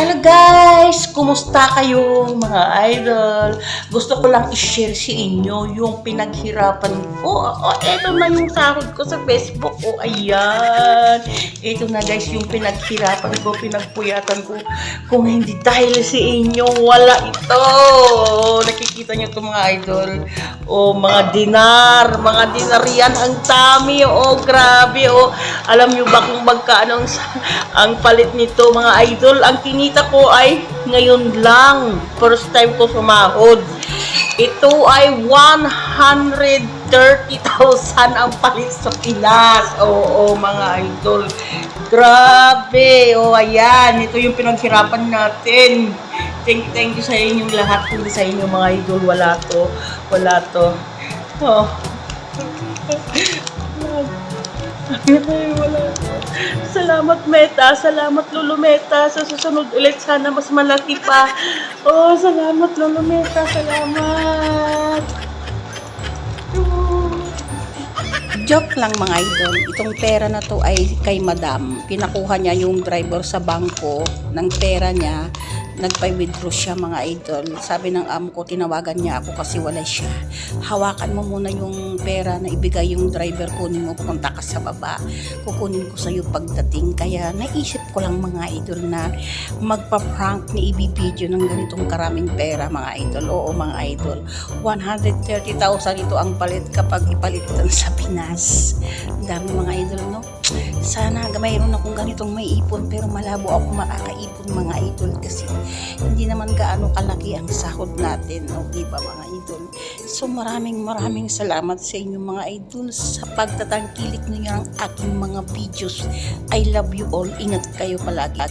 Hello guys! Kumusta kayo mga idol? Gusto ko lang i-share sa inyo yung pinaghirapan ko. O, eto na yung sahod ko sa Facebook. O, ayan. Ito na guys yung pinaghirapan ko, pinagpuyatan ko. Kung hindi dahil sa inyo, wala ito. Nakikita niyo to mga idol. O, mga dinar. Mga dinar yan. Ang dami. O, grabe. O, alam niyo ba kung magkano ang, ang palit nito mga idol? Ang kinita ko ay ngayon lang. First time ko sumahod. Ito ay 130,000 ang palit sa Pinas. Oo, mga idol. Grabe. O, ayan. Ito yung pinaghirapan natin. Thank thank you sa inyong lahat. Hindi sa inyo mga idol. Wala to. Wala to. Oh. Ay. Salamat Meta, salamat Lolo Meta. Sa susunod ulit sana mas malaki pa. Oh, salamat Lolo Meta, salamat. Joke lang mga idol, itong pera na to ay kay madam. Pinakuha niya yung driver sa bangko ng pera niya. Nagpa-withdraw siya mga idol. Sabi ng amo ko, tinawagan niya ako kasi wala siya. Hawakan mo muna yung pera na ibigay yung driver, kunin mo, pupunta ka sa baba. Kukunin ko sa'yo pagdating. Kaya naisip ko lang mga idol na magpa-prank ni ibibideo ng ganitong karaming pera mga idol. Oo mga idol. 130,000 ito ang palit kapag ipalitan sa Pinas. Ang dami mga idol, no? Sana mayroon akong ganitong may ipon pero malabo ako makakaipon mga idol kasi hindi naman gaano kalaki ang sahod natin, no? Di ba mga idol? So maraming maraming salamat sa inyo mga idol sa pagtatangkilik ninyo ng aking mga videos. I love you all. Ingat kayo palagi.